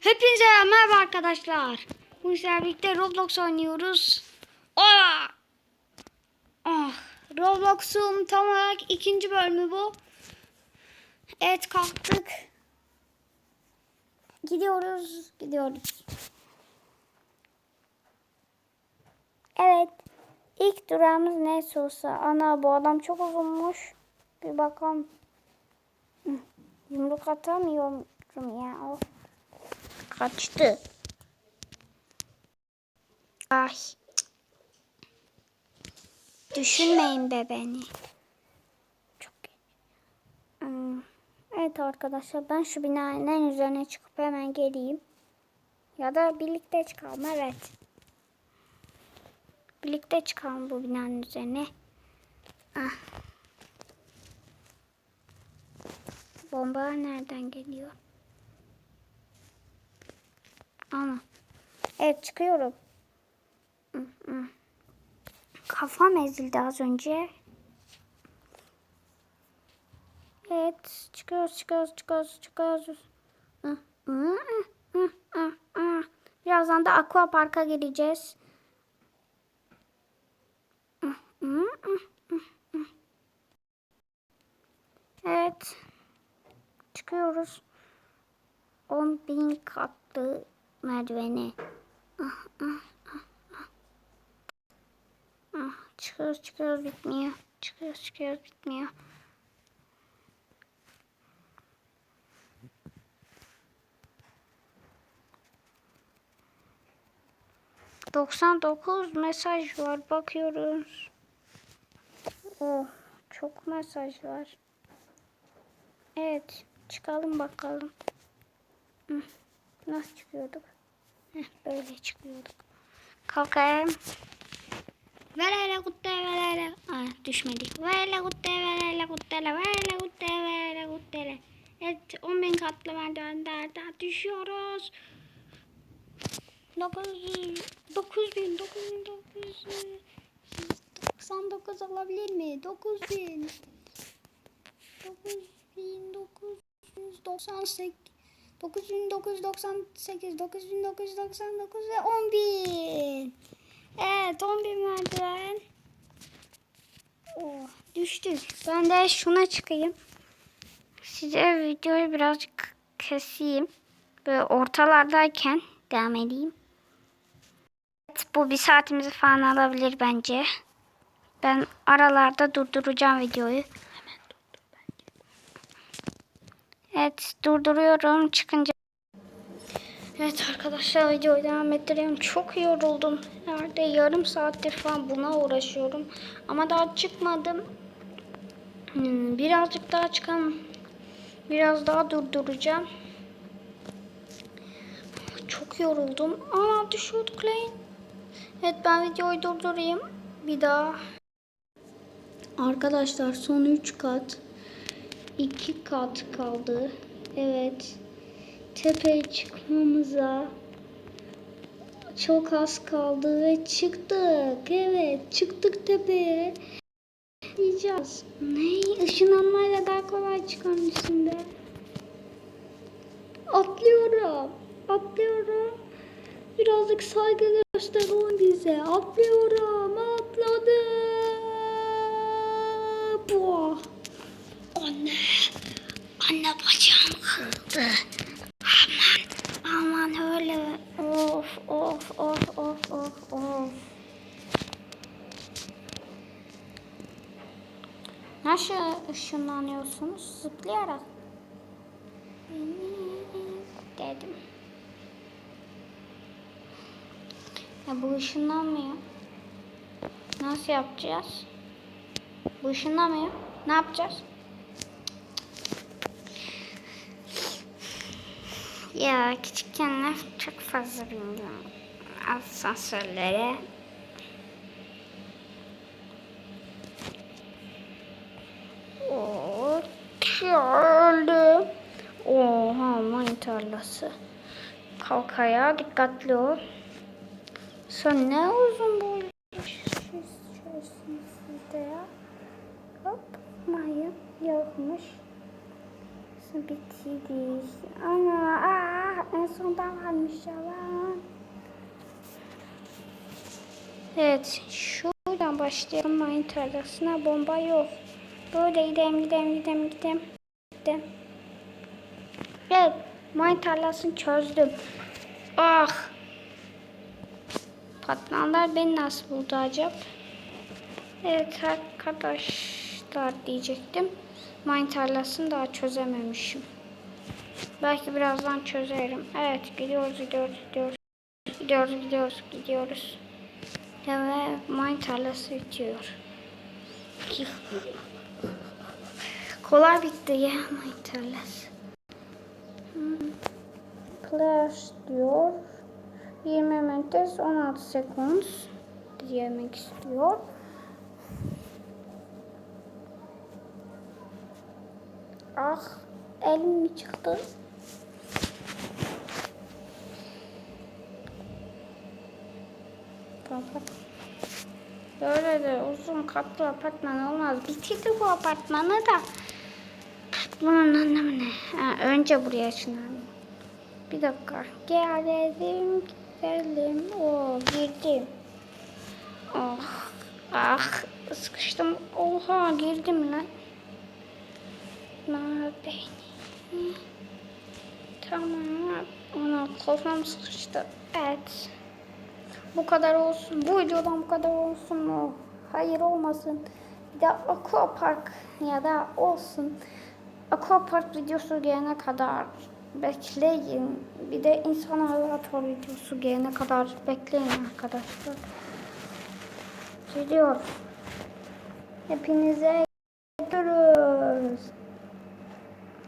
Hepinize merhaba arkadaşlar. Bu sefer birlikte Roblox oynuyoruz. Aa! Ah, Roblox'un tam olarak ikinci bölümü bu. Evet kalktık. Gidiyoruz, gidiyoruz. Evet. İlk durağımız neyse olsa. Ana bu adam çok uzunmuş. Bir bakalım. Yumruk atamıyorum ya. Of. Kaçtı. Ay. Düşünmeyin be beni. Çok Hmm, Evet arkadaşlar ben şu binanın en üzerine çıkıp hemen geleyim. Ya da birlikte çıkalım evet. Birlikte çıkalım bu binanın üzerine. Ah. Bomba nereden geliyor? Ana. Evet çıkıyorum. Kafam ezildi az önce. Evet çıkıyoruz çıkıyoruz çıkıyoruz çıkıyoruz. Birazdan da aqua parka hı. Evet. Çıkıyoruz. 10 bin katlı merdiveni. Ah, ah, ah, ah. Ah, çıkıyoruz çıkıyoruz bitmiyor. Çıkıyoruz çıkıyoruz bitmiyor. Doksan dokuz mesaj var bakıyoruz. Oh çok mesaj var. Evet çıkalım bakalım. Hı, Nasıl çıkıyorduk? Heh, böyle çıkıyorduk. Kalkayım. Verele kutte verele. Aa, düşmedik. Verele kutte verele kuttele verele kutte verele kuttele. Evet 10 bin katlı merdivenlerden düşüyoruz. 9 9 bin 9 bin 900 99 olabilir mi? 9 bin 9998 9998 9999 ve 10000 Evet 10000 merdiven oh, düştük ben de şuna çıkayım. Size videoyu birazcık keseyim. Böyle ortalardayken devam edeyim. Evet, bu bir saatimizi falan alabilir bence. Ben aralarda durduracağım videoyu Evet durduruyorum çıkınca. Evet arkadaşlar videoyu devam ettiriyorum. Çok yoruldum. Nerede yarım saattir falan buna uğraşıyorum. Ama daha çıkmadım. Hmm, birazcık daha çıkalım. Biraz daha durduracağım. Çok yoruldum. Aa düşüyorduk lan. Evet ben videoyu durdurayım. Bir daha. Arkadaşlar son 3 kat. 2 kat kaldı. Evet. Tepeye çıkmamıza çok az kaldı ve çıktık. Evet, çıktık tepeye. Diyeceğiz. Ne? Işınlanmayla daha kolay çıkarmışsın be. Atlıyorum. Atlıyorum. Birazcık saygı gösterin bize. Atlıyorum. Anne bacağım kırıldı. Aman. Aman öyle. Of of of of of of. Nasıl ışınlanıyorsunuz? Zıplayarak. Dedim. Ya bu ışınlanmıyor. Nasıl yapacağız? Bu ışınlanmıyor. Ne yapacağız? Ya küçükken çok fazla bindim asansörlere. Oo, öldü. Oha mayın tarlası. Kalk ayağa dikkatli ol. Sen ne uzun boylusun sizde ya. Hop mayın yokmuş. Bitirdik. Ana aa, en sonda varmış yalan. Evet şuradan başlayalım mayın tarlasına bomba yok. Böyle gidelim gidelim gidelim gidelim. gidelim. Evet mayın tarlasını çözdüm. Ah. Patlanlar beni nasıl buldu acaba? Evet arkadaşlar diyecektim. Mine tarlasını daha çözememişim. Belki birazdan çözerim. Evet gidiyoruz gidiyoruz gidiyoruz. Gidiyoruz gidiyoruz gidiyoruz. Ve mine tarlası bitiyor. Kolay bitti ya mine tarlası. Clash diyor. 20 metres 16 sekund diyemek istiyor. Ah elim mi çıktı? Böyle de uzun katlı apartman olmaz. Bitirdi bu apartmanı da. Bunun anlamı ne? Ha, önce buraya şunları. Bir dakika. Gelelim, gidelim. Oo, girdim. Oh, ah, sıkıştım. Oha, girdim lan. Ma beni. Tamam. Ona kafam sıkıştı. Evet. Bu kadar olsun. Bu videodan bu kadar olsun mu? Hayır olmasın. Bir de Aqua Park ya da olsun. Aqua Park videosu gelene kadar bekleyin. Bir de insan hayatı videosu gelene kadar bekleyin arkadaşlar. Gidiyoruz. Hepinize görüşürüz.